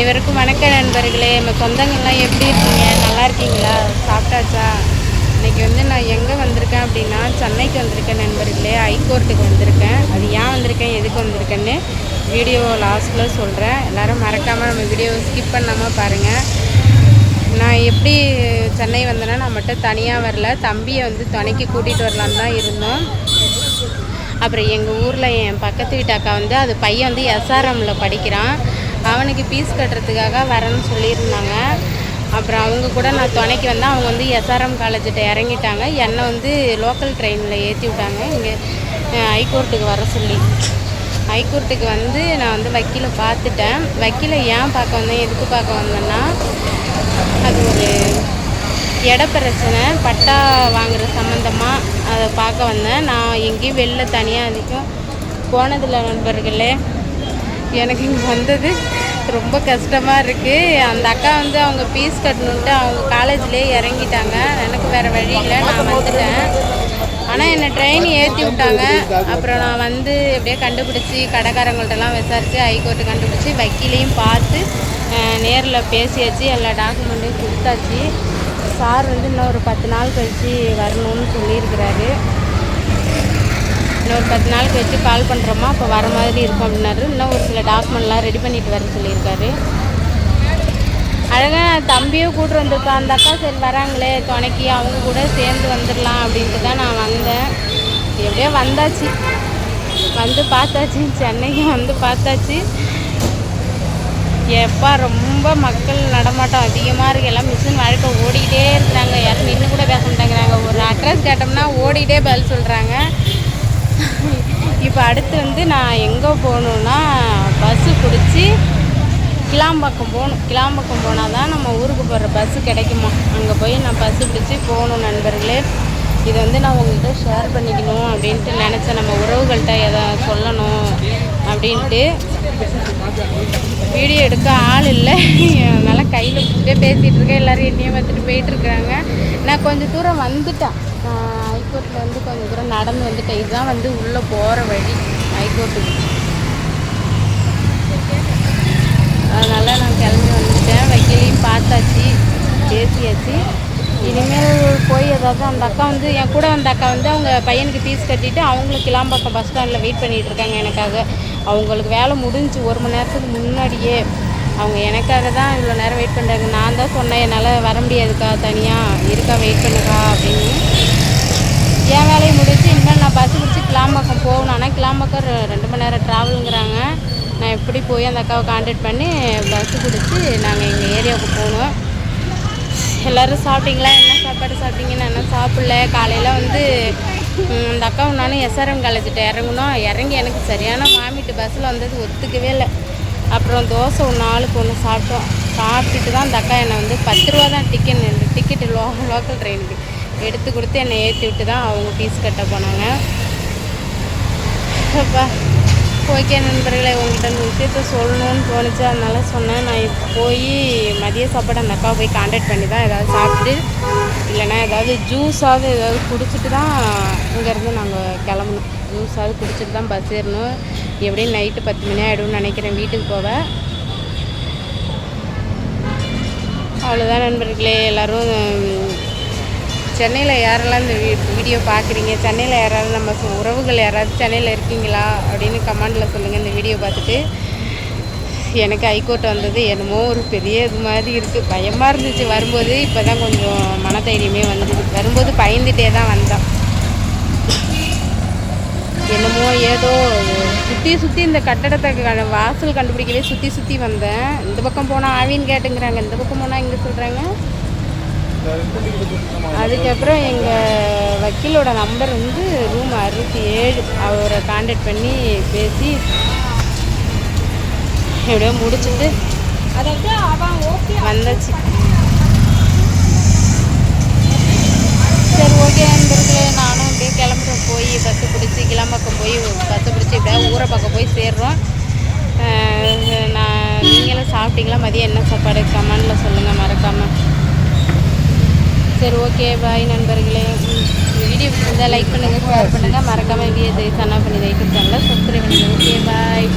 அனைவருக்கும் வணக்க நண்பர்களே. நம்ம சொந்தங்கள்லாம் எப்படி இருக்கீங்க? நல்லா இருக்கீங்களா? சாப்பிட்டாச்சா? இன்றைக்கி வந்து நான் எங்கே வந்திருக்கேன் அப்படின்னா சென்னைக்கு வந்திருக்கேன் நண்பர்களே. ஹைகோர்ட்டுக்கு வந்திருக்கேன். அது ஏன் வந்திருக்கேன்? எதுக்கு வந்திருக்கேன்னு வீடியோ லாஸ்ட்டில் சொல்கிறேன் எல்லாரும் மறக்காமல் நம்ம வீடியோவை ஸ்கிப் பண்ணாமல் பாருங்கள் நான் எப்படி சென்னை வந்தேன்னா நான் மட்டும் தனியாக வரல. தம்பியை வந்து துணைக்கு கூட்டிகிட்டு வரலான்னு தான் இருந்தோம். அப்புறம் எங்கள் ஊரில் என் பக்கத்து வீட்டு அக்கா வந்து அது பையன் வந்து எஸ்ஆர்எம்மில் படிக்கிறான். அவனுக்கு ஃபீஸ் கட்டுறதுக்காக வரேன்னு சொல்லியிருந்தாங்க. அப்புறம் அவங்க கூட நான் துணைக்கு வந்தேன் அவங்க வந்து எஸ்ஆர்எம் காலேஜிட்ட இறங்கிட்டாங்க. என்னை வந்து லோக்கல் ட்ரெயினில் ஏற்றி விட்டாங்க. இங்கே ஹைகோர்ட்டுக்கு வர சொல்லி. ஹைகோர்ட்டுக்கு வந்து நான் வந்து வக்கீலை பார்த்துட்டேன். வக்கீலை ஏன் பார்க்க வந்தேன்? எதுக்கு பார்க்க வந்தேன்னா அது ஒரு இட பிரச்சனை. பட்டா வாங்குற சம்மந்தமாக அதை பார்க்க வந்தேன். நான் எங்கேயும் வெளில தனியாக அதிகம் போனதில்லை நண்பர்களே. எனக்கு இங்கே வந்தது. ரொம்ப கஷ்டமாக இருக்குது அந்த அக்கா வந்து அவங்க ஃபீஸ் கட்டணுன்ட்டு அவங்க காலேஜ்லேயே இறங்கிட்டாங்க. எனக்கு வேறு வழி இல்லை. நான் வந்துட்டேன். ஆனால் என்னை ட்ரெயின் ஏற்றி விட்டாங்க. அப்புறம் நான் வந்து எப்படியே கண்டுபிடிச்சி கடைக்காரங்கள்ட்டலாம் விசாரித்து ஹைகோர்ட்டு கண்டுபிடிச்சி வக்கீலையும் பார்த்து நேரில் பேசியாச்சு. எல்லா டாக்குமெண்ட்டையும் கொடுத்தாச்சு. சார் வந்து இன்னும் ஒரு பத்து நாள் கழித்து வரணும்னு சொல்லியிருக்கிறாரு. இன்னொரு பத்து நாளுக்கு வச்சு கால் பண்ணுறோமா அப்போ வர மாதிரி இருக்கும் அப்படின்னாரு. இன்னும் ஒரு சில டாக்குமெண்ட்லாம் ரெடி பண்ணிட்டு வர சொல்லியிருக்காரு. அழகாக தம்பியும் கூட்டு வந்திருக்கா அந்த அக்கா சரி வராங்களே துணைக்கி அவங்க கூட சேர்ந்து வந்துடலாம் அப்படின்ட்டு தான் நான் வந்தேன். எப்படியோ வந்தாச்சு. வந்து பார்த்தாச்சு. சென்னைக்கு வந்து பார்த்தாச்சு. எப்பா ரொம்ப மக்கள் நடமாட்டம் அதிகமாக இருக்குது எல்லாம் மிஷின் வாழ்க்கை ஓடிக்கிட்டே இருக்கிறாங்க. யாரும் நின்று கூட பேச மாட்டேங்கிறாங்க. ஒரு அட்ரஸ் கேட்டோம்னா ஓடிட்டே பதில் சொல்கிறாங்க இப்போ அடுத்து வந்து நான் எங்கே போகணுன்னா பஸ்ஸு பிடிச்சி கிளாம்பாக்கம் போகணும். கிளாம்பாக்கம் போனால் தான் நம்ம ஊருக்கு போகிற பஸ்ஸு கிடைக்குமா? அங்கே போய் நான் பஸ்ஸு பிடிச்சி போகணும் நண்பர்களே. இதை வந்து நான் உங்கள்கிட்ட ஷேர் பண்ணிக்கணும் அப்படின்ட்டு நினச்சேன். நம்ம உறவுகள்கிட்ட எதை சொல்லணும் அப்படின்ட்டு வீடியோ எடுக்க ஆள் இல்லை. அதனால் கையில் பிடிச்சிட்டே பேசிகிட்டு இருக்கேன். எல்லோரும் என்னையே பார்த்துட்டு போயிட்டுருக்குறாங்க நான் கொஞ்சம் தூரம் வந்துட்டேன். ஹைகோர்ட்டில் வந்து கொஞ்சம் தூரம் நடந்து வந்துட்டேன். இதுதான் வந்து உள்ளே போகிற வழி. ஹைகோர்ட்டுக்கு. அதனால் நான் கிளம்பி வந்துட்டேன். வக்கீலையும் பார்த்தாச்சு பேசியாச்சு. இனிமேல் போய் ஏதாவது அந்த அக்கா வந்து என் கூட வந்த அக்கா வந்து அவங்க பையனுக்கு ஃபீஸ் கட்டிட்டு அவங்களுக்கு கிளாம்பாக்கம் பஸ் ஸ்டாண்டில் வெயிட் பண்ணிகிட்டு இருக்காங்க எனக்காக. அவங்களுக்கு வேலை முடிஞ்சு ஒரு மணி நேரத்துக்கு முன்னாடியே அவங்க எனக்காக தான் இவ்வளோ நேரம் வெயிட் பண்ணுறாங்க நான் தான் சொன்னேன் என்னால் வர முடியாதுக்கா தனியாக இருக்கா வெயிட் பண்ணுக்கா அப்படின்னு. என் வேலையை முடிச்சு இனிமேல் நான் பஸ் பிடிச்சி கிளாம்பாக்கம் போகணும். ஆனால் கிளாம்பாக்கம் ரெண்டு மணி நேரம் ட்ராவலுங்கிறாங்க நான் எப்படி போய் அந்த அக்காவை காண்டாக்ட் பண்ணி பஸ்ஸு பிடிச்சி நாங்கள் எங்கள் ஏரியாவுக்கு போகணும். எல்லோரும் சாப்பிட்டீங்களா? என்ன சாப்பாடு சாப்பிட்டீங்கன்னு? என்ன சாப்பிடல. காலையில் வந்து அந்த அக்காவும் நானும் எஸ்ஆர்எம் காலேஜிட்ட இறங்கினோம். இறங்கி எனக்கு சரியான வாமிட்டு பஸ்ஸில் வந்தது ஒத்துக்கவே இல்லை. அப்புறம் தோசை ஒன்று ஆளுக்கு ஒன்று சாப்பிட்டோம். சாப்பிட்டுட்டு தான் அந்த அக்கா என்னை வந்து பத்து ரூபா தான் டிக்கெட் டிக்கெட்டு லோ லோக்கல் ட்ரெயினுக்கு எடுத்து கொடுத்து என்னை ஏற்றி விட்டு தான் அவங்க ஃபீஸ் கட்ட போனாங்க. அப்பா. ஓகே நண்பர்களே உங்கள்கிட்ட இந்த விஷயத்த சொல்லணும்னு தோணுச்சு. அதனால சொன்னேன். நான் இப்போ போய் மதிய சாப்பாடு அந்த அக்காவை போய் காண்டாக்ட் பண்ணி தான் ஏதாவது சாப்பிட்டு இல்லைன்னா ஏதாவது ஜூஸாவது ஏதாவது குடிச்சிட்டு தான் இங்கேருந்து நாங்கள் கிளம்பணும். ஜூஸாவது குடிச்சிட்டு தான் பஸ் ஏறணும். எப்படியும் நைட்டு பத்து மணி ஆகிடும்னு நினைக்கிறேன். வீட்டுக்கு போவேன் அவ்வளோதான் நண்பர்களே. எல்லோரும் சென்னையில் யாரெல்லாம் இந்த வீ வீடியோ பார்க்குறீங்க சென்னையில் யாராவது நம்ம உறவுகள் யாராவது சென்னையில் இருக்கீங்களா? அப்படின்னு கமெண்டில் சொல்லுங்கள் இந்த வீடியோ பார்த்துட்டு எனக்கு ஹைகோர்ட் வந்தது என்னமோ ஒரு பெரிய இது மாதிரி இருக்குது பயமாக இருந்துச்சு. வரும்போது இப்போ தான் கொஞ்சம் மனதைரியமே வந்தது. வரும்போது பயந்துட்டே தான் வந்தேன். என்னமோ ஏதோ சுற்றி சுற்றி இந்த கட்டடத்தை வாசல் கண்டுபிடிக்கவே சுற்றி சுற்றி வந்தேன். இந்த பக்கம் போனால் ஆவின்னு கேட்டுங்கிறாங்க. இந்த பக்கம் போனால் இங்கே சொல்கிறாங்க அதுக்கப்புறம் எங்கள் வக்கீலோட நம்பர் வந்து ரூம் அறுபத்தி ஏழு. அவரை காண்டாக்ட் பண்ணி பேசி எப்படியோ முடிச்சுட்டு வந்தாச்சு. சரி ஓகே நண்பர்களே நானும் அப்படியே கிளம்புற போய் பஸ்ஸு பிடிச்சி கிளம்பக்கம் போய் பஸ்ஸு பிடிச்சி இப்படியே ஊரை பக்கம் போய் சேர்றோம். நான் நீங்களும் சாப்பிட்டீங்களா? மதியம் என்ன சாப்பாடு? கமெண்டில் சொல்லுங்கள் மறக்காமல் சரி ஓகே பாய் நண்பர்களே. வீடியோ பிடிச்சிருந்தா லைக் பண்ணுங்கள் ஷேர் பண்ணுங்கள் மறக்காமல் வீடியோ சன்னா பண்ணி லைக் சப்ஸ்கிரைப் பண்ணுங்கள் ஓகே பாய்